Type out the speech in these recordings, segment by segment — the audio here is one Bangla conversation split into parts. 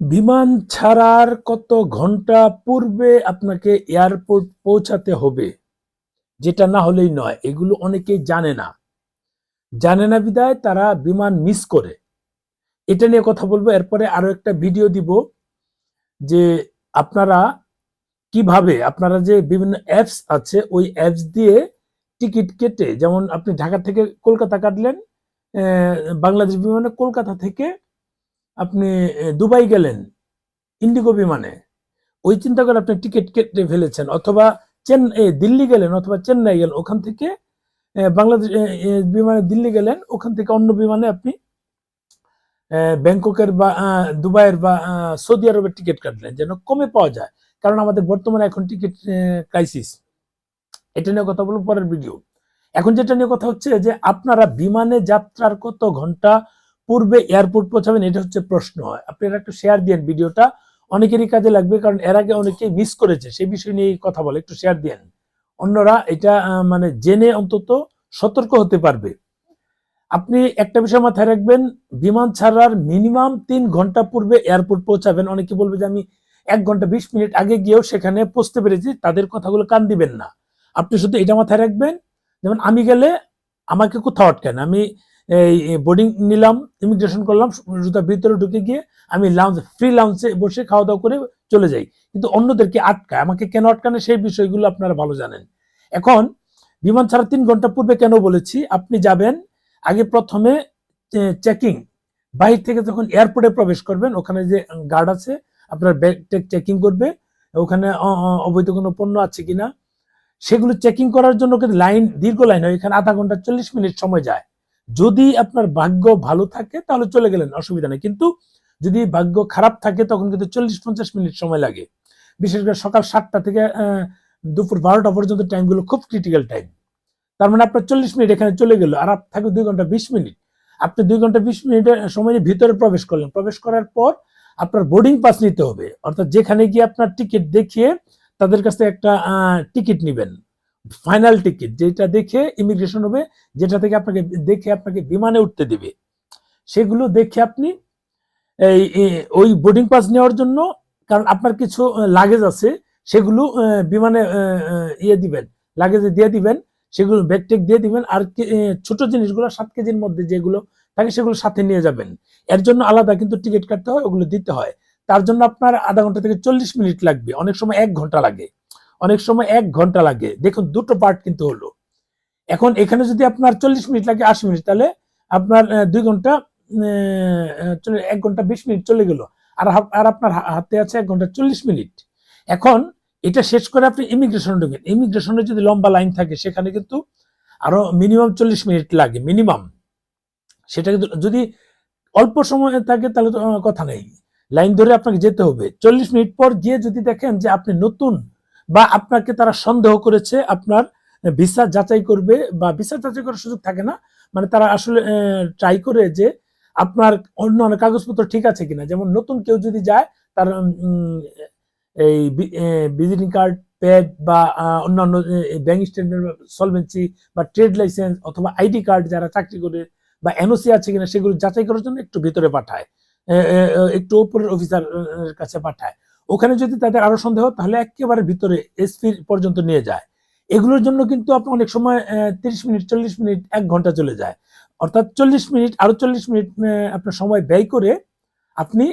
বিমান ছাড়ার কত ঘণ্টা পূর্বে আপনাকে এয়ারপোর্ট পৌঁছাতে হবে? যেটা না হলেই নয়, এগুলো অনেকেই জানে না। জানে না বিদায়, তারা বিমান মিস করে। এটা নিয়ে কথা বলব, এরপরে আরও একটা ভিডিও দিব যে আপনারা কীভাবে, আপনারা যে বিভিন্ন অ্যাপস আছে, ওই অ্যাপস দিয়ে টিকিট কেটে, যেমন আপনি ঢাকা থেকে কলকাতা কাটলেন বাংলাদেশ বিমানে কলকাতা থেকে আপনি দুবাই গেলেন, ইন্ডিগো বিমানে। ওই চিন্তা করে আপনি টিকিট কেটে ফেলেছেন, অথবা চেন্নাই দিল্লি গেলেন অথবা চেন্নাই গেলেন, ওখান থেকে বাংলাদেশ বিমানে দিল্লি গেলেন, ওখান থেকে অন্য বিমানে আপনি ব্যাংককের বা দুবাইয়ের বা সৌদি আরবের টিকিট কাটলেন, যেন কমে পাওয়া যায়। কারণ আমাদের বর্তমানে এখন টিকিট ক্রাইসিস এটা নিয়ে কথা বলব পরের ভিডিও এখন যেটা নিয়ে কথা হচ্ছে যে, আপনারা বিমানে যাত্রার কত ঘণ্টা পূর্বে এয়ারপোর্ট পৌঁছাবেন, এটা হচ্ছে প্রশ্ন হয়। আপনারা একটু শেয়ার দিয়েন ভিডিওটা, অনেকেরই কাজে লাগবে, কারণ এর আগে অনেকেই মিস করেছে, সেই বিষয় নিয়ে কথা বলে, একটু শেয়ার দিয়েন। অন্যরা এটা মানে জেনে অন্তত সতর্ক হতে পারবে। আপনি একটা বিষয় মাথায় রাখবেন, বিমান ছাড়ার মিনিমাম তিন ঘণ্টা পূর্বে এয়ারপোর্ট পৌঁছাবেন। অনেকে বলবে যে, আমি এক ঘণ্টা বিশ মিনিট আগে গিয়েও সেখানে পৌঁছতে পেরেছি, তাদের কথাগুলো কান দিবেন না। আপনি শুধু এটা মাথায় রাখবেন, যেমন আমি গেলে আমাকে কোথাও আটকেন আমি এই বোর্ডিং নিলাম ইমিগ্রেশন করলাম, জুতা ভিতরে ঢুকে গিয়ে আমি লাউঞ্জ ফ্রি লাউঞ্জে বসে খাওয়া দাওয়া করে চলে যাই। কিন্তু অন্যদেরকে আটকায়, আমাকে কেন আটকানে সেই বিষয়গুলো আপনারা ভালো জানেন। এখন বিমান ছাড়া তিন ঘণ্টা পূর্বে কেন বলেছি, আপনি যাবেন, আগে প্রথমে চেকিং বাহির থেকে যখন এয়ারপোর্টে প্রবেশ করবেন, ওখানে যে গার্ড আছে, আপনার ব্যাগ চেকিং করবে, ওখানে অবৈধ কোনো পণ্য আছে কিনা, সেগুলো চেকিং করার জন্য কিন্তু লাইন দীর্ঘ লাইন হয়, এখানে আধা ঘণ্টা চল্লিশ মিনিট সময় যায়। যদি আপনার ভাগ্য ভালো থাকে, তাহলে চলে গেলেন, অসুবিধা নেই। কিন্তু যদি ভাগ্য খারাপ থাকে, তখন কিন্তু চল্লিশ পঞ্চাশ মিনিট সময় লাগে। বিশেষ করে সকাল সাতটা থেকে দুপুর বারোটা পর্যন্ত টাইমগুলো খুব ক্রিটিক্যাল টাইম তার মানে আপনার চল্লিশ মিনিট এখানে চলে গেল, আর থাকে দুই ঘণ্টা বিশ মিনিট। আপনি দুই ঘণ্টা বিশ মিনিটের সময় ভিতরে প্রবেশ করলেন। প্রবেশ করার পর আপনার বোর্ডিং পাস নিতে হবে। অর্থাৎ যেখানে গিয়ে আপনার টিকিট দেখিয়ে তাদের কাছে একটা টিকিট নেবেন। ফাইনাল টিকিট যেটা দেখে ইমিগ্রেশন হবে, যেটা থেকে আপনাকে, দেখে আপনাকে বিমানে উঠতে দিবে। সেগুলো দেখে আপনি এই ওই বোর্ডিং পাস নেওয়ার জন্য, কারণ আপনার কিছু লাগেজ আছে, সেগুলো বিমানে ইয়ে দিবেন লাগেজে দিয়ে দিবেন, সেগুলো ব্যাগ টেক দিয়ে দিবেন, আর ছোট জিনিসগুলো সাত কেজির মধ্যে যেগুলো থাকে, সেগুলো সাথে নিয়ে যাবেন। এর জন্য আলাদা কিন্তু টিকিট কাটতে হয়, ওগুলো দিতে হয়। তার জন্য আপনার আধা ঘণ্টা থেকে চল্লিশ মিনিট লাগবে, অনেক সময় এক ঘণ্টা লাগে। অনেক সময় এক ঘণ্টা লাগে। দেখুন, দুটো পার্ট কিন্তু হলো। এখন এখানে যদি আপনার চল্লিশ মিনিট লাগে, আশি মিনিট, তাহলে আপনার দুই ঘণ্টা এক ঘণ্টা বিশ মিনিট চলে গেল। আর আর আপনার হাতে আছে এক ঘণ্টা চল্লিশ মিনিট। এখন এটা শেষ করে আপনি ইমিগ্রেশনে ঢুকেন। ইমিগ্রেশনে যদি লম্বা লাইন থাকে, সেখানে কিন্তু আরও মিনিমাম চল্লিশ মিনিট লাগে মিনিমাম সেটা কিন্তু যদি অল্প সময় থাকে, তাহলে তো কথা নেই। লাইন ধরে আপনাকে যেতে হবে। চল্লিশ মিনিট পর গিয়ে যদি দেখেন যে আপনি নতুন বা আপনাকে তারা সন্দেহ করেছে, আপনার ভিসা যাচাই করবে বা ভিসা যাচাই করার সুযোগ থাকে না। মানে তারা আসলে ট্রাই করে যে আপনার অন্য অনেক কাগজপত্র ঠিক আছে কিনা। যেমন নতুন কেউ যদি যায়, তার এই ভিজিটিং কার্ড প্যাড বা অন্যান্য ব্যাংক স্টেটমেন্ট সলভেন্সি বা ট্রেড লাইসেন্স অথবা আইডি কার্ড যারা চাকরি করে বা এনওসি আছে কিনা, সেগুলো যাচাই করার জন্য একটু ভিতরে পাঠায়। একটু উপরের অফিসার কাছে পাঠায়। ওখানে যদি তাদের আরও সন্দেহ তাহলে একেবারে ভিতরে এসপি পর্যন্ত নিয়ে যায়। এগুলোর জন্য কিন্তু আপনি অনেক সময় তিরিশ মিনিট, চল্লিশ মিনিট, এক ঘণ্টা চলে যায়। অর্থাৎ চল্লিশ মিনিট, আরও চল্লিশ মিনিট আপনার সময় ব্যয় করে আপনি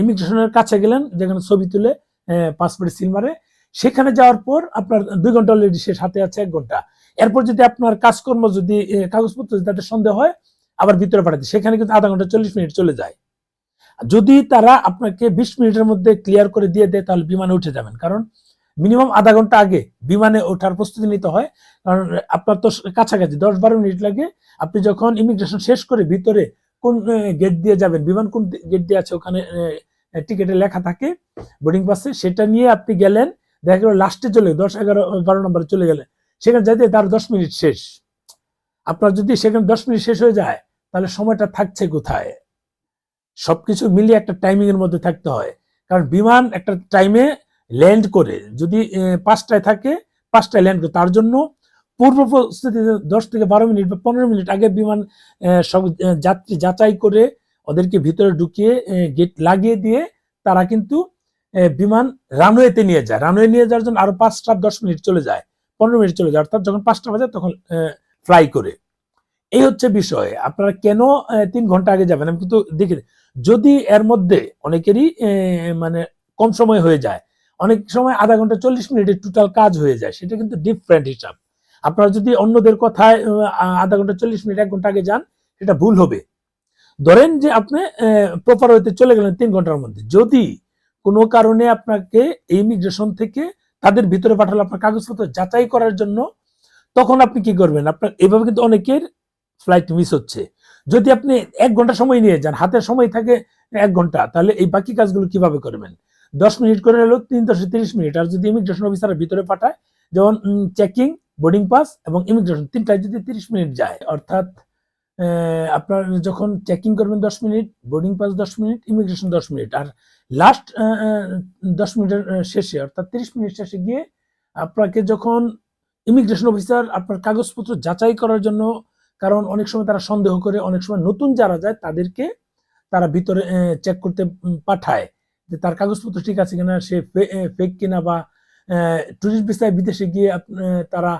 ইমিগ্রেশনের কাছে গেলেন, যেখানে ছবি তুলে পাসপোর্ট সিল মারে। সেখানে যাওয়ার পর আপনার দুই ঘণ্টা অলরেডি শেষ, হাতে আছে এক ঘণ্টা। এরপর যদি আপনার কাজকর্ম যদি কাগজপত্র যদি তাদের সন্দেহ হয়, আবার ভিতরে পাঠাতে, সেখানে কিন্তু আধা ঘণ্টা, চল্লিশ মিনিট চলে যায়। যদি তারা আপনাকে বিশ মিনিটের মধ্যে ক্লিয়ার করে দিয়ে দেয়, তাহলে বিমানে উঠে যাবেন। কারণ মিনিমাম আধা ঘণ্টা আগে বিমানে ওঠার প্রস্তুতি নিতে হয়। কারণ আপনার তো কাছাকাছি, দশ বারো মিনিট লাগে। আপনি যখন ইমিগ্রেশন শেষ করে ভিতরে কোন গেট দিয়ে যাবেন, বিমান কোন গেট দিয়ে আছে, ওখানে টিকিটে লেখা থাকে বোর্ডিং পাসে সেটা নিয়ে আপনি গেলেন, দেখা গেল লাস্টে চলে দশ, এগারো বারো নম্বরে চলে গেলেন। সেখানে যাইতে তার দশ মিনিট শেষ। আপনার যদি সেখানে দশ মিনিট শেষ হয়ে যায়, তাহলে সময়টা থাকছে কোথায়? সবকিছু মিলিয়ে একটা টাইমিং এর মধ্যে থাকতে হয়। কারণ বিমান একটা টাইমে ল্যান্ড করে, যদি পাঁচটায় থাকে, পাঁচটায় ল্যান্ড করে, তার জন্য পূর্ব প্রস্তুতিতে দশ থেকে বারো মিনিট বা পনেরো মিনিট আগে বিমান সব যাত্রী যাচাই করে ওদেরকে ভিতরে ঢুকিয়ে গেট লাগিয়ে দিয়ে তারা কিন্তু বিমান রানওয়েতে নিয়ে যায়। রানওয়ে নিয়ে যাওয়ার জন্য আরও পাঁচটা দশ মিনিট চলে যায়, পনেরো মিনিট চলে যায়। অর্থাৎ যখন পাঁচটা বাজে তখন ফ্লাই করে। এই হচ্ছে বিষয়। আপনারা কেন তিন ঘণ্টা আগে যাবেন? আমি কিন্তু দেখি, যদি এর মধ্যে অনেকেরই মানে কম সময় হয়ে যায়, অনেক সময় আধা ঘণ্টা চল্লিশ মিনিটে টোটাল কাজ হয়ে যায়, সেটা কিন্তু ডিফারেন্ট হিসাব। আপনারা যদি অন্যদের কথায় আধা ঘণ্টা চল্লিশ মিনিট, এক ঘণ্টা আগে যান, সেটা ভুল হবে। ধরেন যে আপনি প্রপার হইতে চলে গেলেন তিন ঘণ্টার মধ্যে, যদি কোনো কারণে আপনাকে ইমিগ্রেশন থেকে তাদের ভিতরে পাঠালো আপনার কাগজপত্র যাচাই করার জন্য, তখন আপনি কি করবেন? আপনার, এভাবে কিন্তু অনেকের ফ্লাইট মিস হচ্ছে। যদি আপনি এক ঘণ্টা সময় নিয়ে যান হাতের সময় থাকে এক ঘণ্টা, তাহলে এই বাকি কাজগুলো কীভাবে করবেন? দশ মিনিট করে হলো তিন দশে তিরিশ মিনিট। আর যদি ইমিগ্রেশন অফিসার ভিতরে পাঠায়, যেমন চেকিং বোর্ডিং পাস এবং ইমিগ্রেশন তিনটায় যদি তিরিশ মিনিট যায়, অর্থাৎ আপনার যখন চেকিং করবেন দশ মিনিট বোর্ডিং পাস দশ মিনিট ইমিগ্রেশন দশ মিনিট। আর লাস্ট দশ মিনিটের শেষে, অর্থাৎ তিরিশ মিনিট শেষে গিয়ে আপনাকে যখন ইমিগ্রেশন অফিসার আপনার কাগজপত্র যাচাই করার জন্য কারণ অনেক সময় তারা সন্দেহ করে, অনেক সময় নতুন যারা যায় তাদেরকে তারা ভিতরে চেক করতে পাঠায় যে তার কাগজপত্র ঠিক আছে কিনা, সে ফেক কিনা বা টুরিস্ট ভিসায় বিদেশে গিয়ে তারা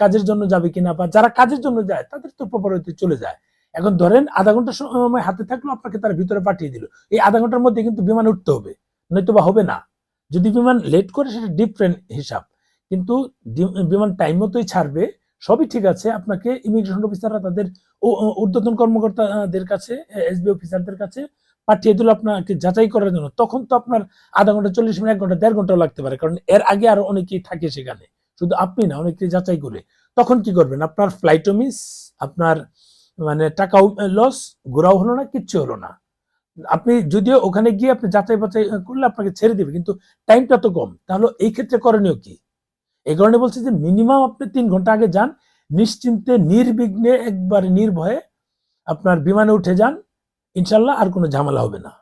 কাজের জন্য যাবে কিনা বা যারা কাজের জন্য যায় তাদের তো প্রপার হইতে চলে যায়। এখন ধরেন আধা ঘণ্টা সময় হাতে থাকল, আপনাকে তারা ভিতরে পাঠিয়ে দিল। এই আধা ঘণ্টার মধ্যে কিন্তু বিমান উঠতে হবে নয়তো বা হবে না। যদি বিমান লেট করে সেটা ডিফারেন্ট হিসাব। কিন্তু বিমান টাইম মতোই ছাড়বে সবই ঠিক আছে। আপনাকে ইমিগ্রেশন অফিসাররা তাদের ঊর্ধ্বতন কর্মকর্তাদের কাছে এসবি অফিসারদের কাছে পাঠিয়ে দিল আপনাকে যাচাই করার জন্য। তখন তো আপনার আধা ঘণ্টা, চল্লিশ মিনিট, এক ঘণ্টা, দেড় ঘন্টাও লাগতে পারে। কারণ এর আগে আরও অনেকেই থাকে সেখানে। শুধু আপনি না, অনেকেই যাচাই করে। তখন কি করবেন? আপনার ফ্লাইটও মিস আপনার মানে টাকাও লস ঘোরাও হলো না, কিচ্ছু হলো না। আপনি যদিও ওখানে গিয়ে আপনি যাচাই বাছাই করলে আপনাকে ছেড়ে দিবে, কিন্তু টাইমটা তো কম। তাহলে এই ক্ষেত্রে করণীয় কি? এই কারণে বলছি যে মিনিমাম আপনি তিন ঘণ্টা আগে যান, নিশ্চিন্তে, নির্বিঘ্নে, একবারে নির্ভয়ে আপনার বিমানে উঠে যান, ইনশাল্লাহ আর কোনো ঝামেলা হবে না।